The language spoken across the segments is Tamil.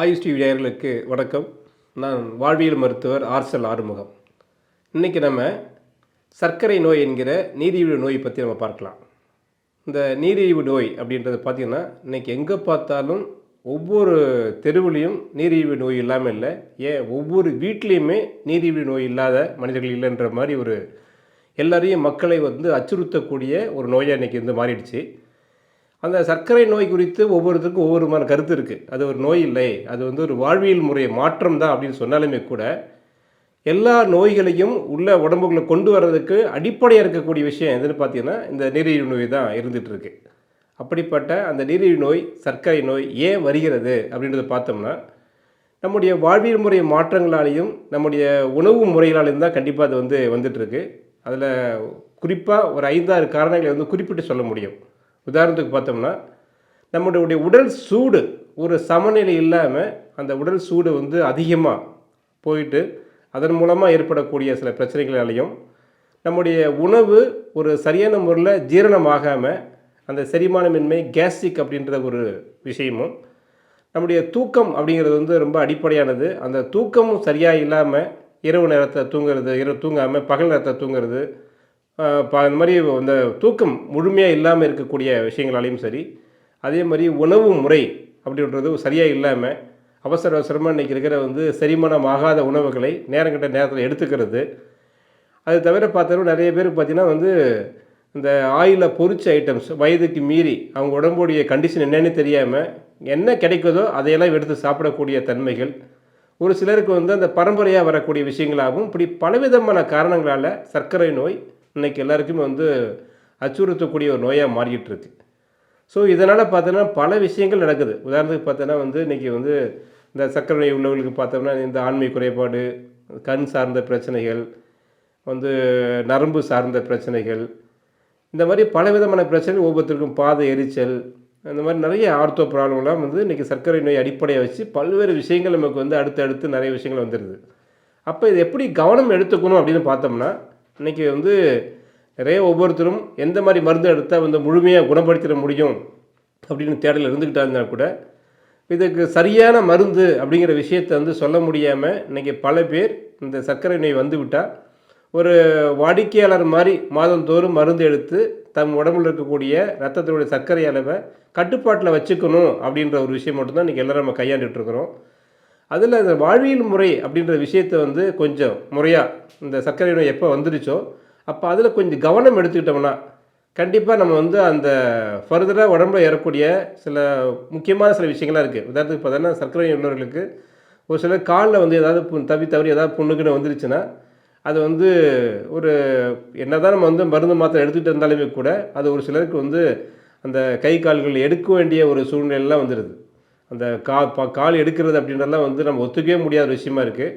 ஆயுஷ் டிவி நேயர்களுக்கு வணக்கம். நான் வாழ்வியல் மருத்துவர் ஆர்சல் ஆறுமுகம். இன்றைக்கி நம்ம சர்க்கரை நோய் என்கிற நீரிழிவு நோய் பற்றி நம்ம பார்க்கலாம். இந்த நீரிழிவு நோய் அப்படின்றது பார்த்திங்கன்னா இன்றைக்கி எங்கே பார்த்தாலும் ஒவ்வொரு தெருவுலேயும் நீரிழிவு நோய் இல்லாமல் இல்லை. ஏன் ஒவ்வொரு வீட்லேயுமே நீரிழிவு நோய் இல்லாத மனிதர்கள் இல்லைன்ற மாதிரி ஒரு எல்லாரையும் மக்களை வந்து அச்சுறுத்தக்கூடிய ஒரு நோயாக இன்றைக்கி வந்து மாறிடுச்சு. அந்த சர்க்கரை நோய் குறித்து ஒவ்வொருத்தருக்கும் ஒவ்வொரு விதமான கருத்து இருக்குது அது ஒரு நோய் இல்லை. அது வந்து ஒரு வாழ்வியல் முறை மாற்றம் தான் அப்படின்னு சொன்னாலுமே கூட எல்லா நோய்களையும் உள்ள உடம்புக்குள்ளே கொண்டு வர்றதுக்கு அடிப்படையாக இருக்கக்கூடிய விஷயம் எதுன்னு பார்த்தீங்கன்னா இந்த நீரிழிவு நோய் தான் இருந்துகிட்ருக்கு அப்படிப்பட்ட அந்த நீரிழிவு நோய் சர்க்கரை நோய் ஏன் வருகிறது அப்படின்றத பார்த்தோம்னா நம்முடைய வாழ்வியல் முறை மாற்றங்களாலேயும் நம்முடைய உணவு முறைகளாலையும் தான் கண்டிப்பாக அது வந்து வந்துட்டுருக்கு அதில் குறிப்பாக ஒரு ஐந்தாறு காரணங்களை வந்து குறிப்பிட்டு சொல்ல முடியும். உதாரணத்துக்கு பார்த்தோம்னா நம்மளுடைய உடல் சூடு ஒரு சமநிலை இல்லாமல் அந்த உடல் சூடு வந்து அதிகமாக போயிட்டு அதன் மூலமாக ஏற்படக்கூடிய சில பிரச்சனைகளாலையும் நம்முடைய உணவு ஒரு சரியான முறையில் ஜீரணமாகாமல் அந்த செரிமானமின்மை கேஸ்ட்ரிக் அப்படின்ற ஒரு விஷயமும் நம்முடைய தூக்கம் அப்படிங்கிறது வந்து ரொம்ப அடிப்படையானது. அந்த தூக்கமும் சரியாக இல்லாமல் இரவு நேரத்தை தூங்குறது இரவு தூங்காமல் பகல் நேரத்தில் தூங்குறது இந்த மாதிரி அந்த தூக்கம் முழுமையாக இல்லாமல் இருக்கக்கூடிய விஷயங்களாலையும் சரி அதே மாதிரி உணவு முறை அப்படின்றது சரியாக இல்லாமல் அவசர அவசரமாக இன்றைக்கி இருக்கிற வந்து செரிமானம் ஆகாத உணவுகளை நேரங்கிட்ட நேரத்தில் எடுத்துக்கிறது. அது தவிர பார்த்தோம்னா நிறைய பேர் பார்த்திங்கன்னா வந்து இந்த ஆயிலில் பொறிச்ச ஐட்டம்ஸ் வயதுக்கு மீறி அவங்க உடம்புடைய கண்டிஷன் என்னன்னு தெரியாமல் என்ன கிடைக்குதோ அதையெல்லாம் எடுத்து சாப்பிடக்கூடிய தன்மைகள். ஒரு சிலருக்கு வந்து அந்த பரம்பரையாக வரக்கூடிய விஷயங்களாகவும் இப்படி பலவிதமான காரணங்களால் சர்க்கரை நோய் இன்னைக்கு எல்லாருக்குமே வந்து அச்சுறுத்தக்கூடிய ஒரு நோயாக மாறிக்கிட்டு இருக்கு ஸோ இதனால் பார்த்தோன்னா பல விஷயங்கள் நடக்குது. உதாரணத்துக்கு பார்த்தோன்னா வந்து இன்றைக்கி வந்து இந்த சர்க்கரை நோய் உள்ளவர்களுக்கு பார்த்தோம்னா இந்த ஆண்மை குறைபாடு கண் சார்ந்த பிரச்சனைகள் வந்து நரம்பு சார்ந்த பிரச்சனைகள் இந்த மாதிரி பலவிதமான பிரச்சனைகள் ஒவ்வொருத்தருக்கும் பாத எரிச்சல் அந்த மாதிரி நிறைய ஆர்த்தோ ப்ராப்ளம்லாம் வந்து இன்றைக்கி சர்க்கரை நோய் அடிப்படையை வச்சு பல்வேறு விஷயங்கள் நமக்கு வந்து அடுத்து அடுத்து நிறைய விஷயங்கள் வந்துடுது அப்போ இது எப்படி கவனம் எடுத்துக்கணும் அப்படின்னு பார்த்தோம்னா இன்றைக்கி வந்து நிறைய ஒவ்வொருத்தரும் எந்த மாதிரி மருந்து எடுத்தால் வந்து முழுமையாக குணப்படுத்திட முடியும் அப்படின்னு தேடல் இருந்துக்கிட்டா இருந்தால் கூட இதுக்கு சரியான மருந்து அப்படிங்கிற விஷயத்தை வந்து சொல்ல முடியாமல் இன்றைக்கி பல பேர் இந்த சர்க்கரை நோய் வந்துவிட்டால் ஒரு வாடிக்கையாளர் மாதிரி மாதந்தோறும் மருந்து எடுத்து தம் உடம்புல இருக்கக்கூடிய ரத்தத்தினுடைய சர்க்கரை அளவை கட்டுப்பாட்டில் வச்சுக்கணும் அப்படின்ற ஒரு விஷயம் மட்டும்தான் இன்றைக்கி எல்லோரும் நம்ம கையாண்டுட்டு இருக்கிறோம். அதில் இந்த வாழ்வியல் முறை அப்படின்ற விஷயத்தை வந்து கொஞ்சம் முறையாக இந்த சர்க்கரை நோய் எப்போ வந்துருச்சோ அப்போ அதில் கொஞ்சம் கவனம் எடுத்துக்கிட்டோம்னா கண்டிப்பாக நம்ம வந்து அந்த ஃபர்தராக உடம்புல ஏறக்கூடிய சில முக்கியமான சில விஷயங்கள்லாம் இருக்குது உதாரணத்துக்கு பார்த்தோன்னா சர்க்கரை உள்ளவர்களுக்கு ஒரு சிலர் காலில் வந்து ஏதாவது பு தவி தவறி ஏதாவது புண்ணுக்குன்னு வந்துருச்சுன்னா அது வந்து ஒரு என்னதான் நம்ம வந்து மருந்து மாத்திரை எடுத்துகிட்டு இருந்தாலுமே கூட அது ஒரு சிலருக்கு வந்து அந்த கை கால்கள் எடுக்க வேண்டிய ஒரு சூழ்நிலைலாம் வந்துடுது அந்த கா பா- கால் எடுக்கிறது அப்படின்றதெல்லாம் வந்து நம்ம ஒத்துக்கவே முடியாத ஒரு விஷயமா இருக்குது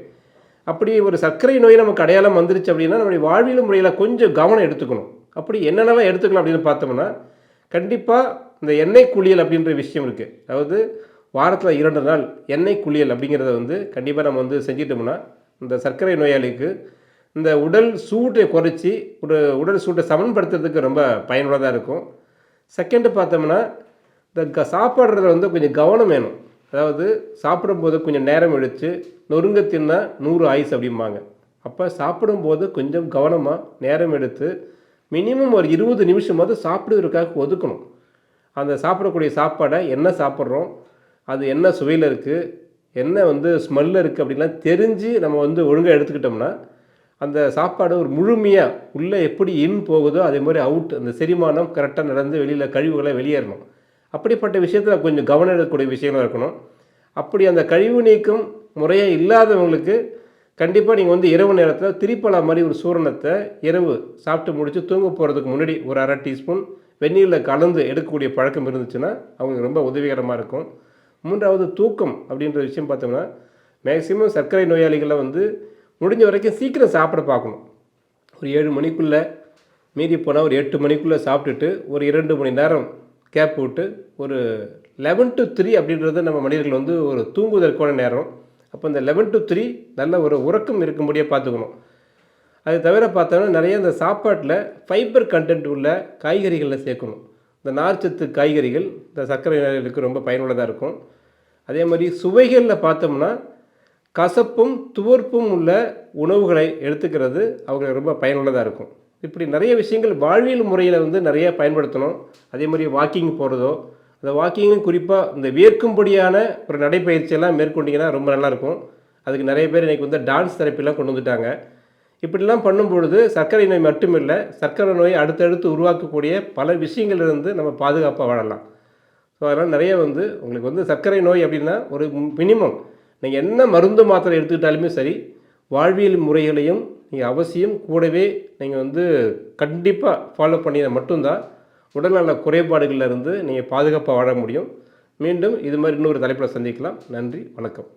அப்படி ஒரு சர்க்கரை நோய் நமக்கு அடையாளம் வந்துருச்சு அப்படின்னா நம்முடைய வாழ்வியல் முறையில் கொஞ்சம் கவனம் எடுத்துக்கணும். அப்படி என்னென்னலாம் எடுத்துக்கலாம் அப்படின்னு பார்த்தோம்னா கண்டிப்பாக இந்த எண்ணெய் குளியல் அப்படின்ற விஷயம் இருக்குது அதாவது வாரத்தில் இரண்டு நாள் எண்ணெய் குளியல் அப்படிங்கிறத வந்து கண்டிப்பாக நம்ம வந்து செஞ்சிட்டோம்னா இந்த சர்க்கரை நோயாளிக்கு இந்த உடல் சூட்டை குறைச்சி ஒரு உடல் சூட்டை சமன்படுத்துறதுக்கு ரொம்ப பயனுள்ளதாக இருக்கும். செகண்டு பார்த்தோம்னா இந்த க சாப்பிட்றதுல வந்து கொஞ்சம் கவனம் வேணும். அதாவது சாப்பிடும்போது கொஞ்சம் நேரம் எடுத்து நொறுங்க தின்னா நூறு ஆயுஸ் அப்படிம்பாங்க. அப்போ சாப்பிடும்போது கொஞ்சம் கவனமாக நேரம் எடுத்து மினிமம் ஒரு இருபது நிமிஷமாவது சாப்பிடுவதற்காக ஒதுக்கணும். அந்த சாப்பிடக்கூடிய சாப்பாடை என்ன சாப்பிட்றோம் அது என்ன சுவையில் இருக்குது என்ன வந்து ஸ்மெல்லில் இருக்குது அப்படின்லாம் தெரிஞ்சு நம்ம வந்து ஒழுங்காக எடுத்துக்கிட்டோம்னா அந்த சாப்பாடு ஒரு முழுமையாக உள்ளே எப்படி இன் போகுதோ அதே மாதிரி அவுட் அந்த செரிமானம் கரெக்டாக நடந்து வெளியில் கழிவுகளை வெளியேறணும். அப்படிப்பட்ட விஷயத்தில் கொஞ்சம் கவனம் எடுக்கக்கூடிய விஷயங்களாக இருக்கணும். அப்படி அந்த கழிவு நீக்கம் முறையாக இல்லாதவங்களுக்கு கண்டிப்பாக நீங்கள் வந்து இரவு நேரத்தில் திரிப்பலா மாதிரி ஒரு சூரணத்தை இரவு சாப்பிட்டு முடித்து தூங்க போகிறதுக்கு முன்னாடி ஒரு அரை டீஸ்பூன் வெந்நீரில் கலந்து எடுக்கக்கூடிய பழக்கம் இருந்துச்சுன்னா அவங்களுக்கு ரொம்ப உதவிகரமாக இருக்கும். மூன்றாவது தூக்கம் அப்படின்ற விஷயம் பார்த்தோம்னா மேக்சிமம் சர்க்கரை நோயாளிகளை வந்து முடிஞ்ச வரைக்கும் சீக்கிரம் சாப்பிட பார்க்கணும். ஒரு ஏழு மணிக்குள்ளே மீதி போனால் ஒரு எட்டு மணிக்குள்ளே சாப்பிட்டுட்டு ஒரு இரண்டு மணி நேரம் கேப் விட்டு ஒரு லெவன் டு த்ரீ அப்படின்றது நம்ம மனிதர்கள் வந்து ஒரு தூங்குவதற்கான நேரம். அப்போ இந்த லெவன் டு த்ரீ நல்ல ஒரு உறக்கம் இருக்கும்படியே பார்த்துக்கணும். அது தவிர பார்த்தோன்னா நிறைய இந்த சாப்பாட்டில் ஃபைபர் கண்டென்ட் உள்ள காய்கறிகளில் சேர்க்கணும். இந்த நார்ச்சத்து காய்கறிகள் இந்த சர்க்கரை நோய்களுக்கு ரொம்ப பயனுள்ளதாக இருக்கும். அதே மாதிரி சுவைகளில் பார்த்தோம்னா கசப்பும் துவர்ப்பும் உள்ள உணவுகளை எடுத்துக்கிறது அவங்களுக்கு ரொம்ப பயனுள்ளதாக இருக்கும். இப்படி நிறைய விஷயங்கள் வாழ்வியல் முறையில் வந்து நிறைய பயன்படுத்தணும். அதே மாதிரி வாக்கிங் போகிறதோ அந்த வாக்கிங்கும் குறிப்பாக இந்த வியர்க்கும்படியான ஒரு நடைப்பயிற்சியெல்லாம் மேற்கொண்டிங்கன்னா ரொம்ப நல்லாயிருக்கும். அதுக்கு நிறைய பேர் இன்றைக்கி வந்து டான்ஸ் தெரப்பிலாம் கொண்டு வந்துட்டாங்க. இப்படிலாம் பண்ணும்பொழுது சர்க்கரை நோய் மட்டுமில்லை சர்க்கரை நோய் அடுத்தடுத்து உருவாக்கக்கூடிய பல விஷயங்கள்லேருந்து நம்ம பாதுகாப்பாக வாழலாம். ஸோ அதனால் நிறைய வந்து உங்களுக்கு வந்து சர்க்கரை நோய் அப்படின்னா ஒரு மினிமம் நீங்கள் என்ன மருந்து மாத்திரை எடுத்துக்கிட்டாலுமே சரி வாழ்வியல் முறைகளையும் நீங்கள் அவசியம் கூடவே நீங்கள் வந்து கண்டிப்பாக ஃபாலோ பண்ணினா மட்டும்தான் உடல்நல குறைபாடுகளிலிருந்து நீங்கள் பாதுகாப்பாக வாழ முடியும். மீண்டும் இது மாதிரி இன்னொரு தலைப்பில் சந்திக்கலாம். நன்றி வணக்கம்.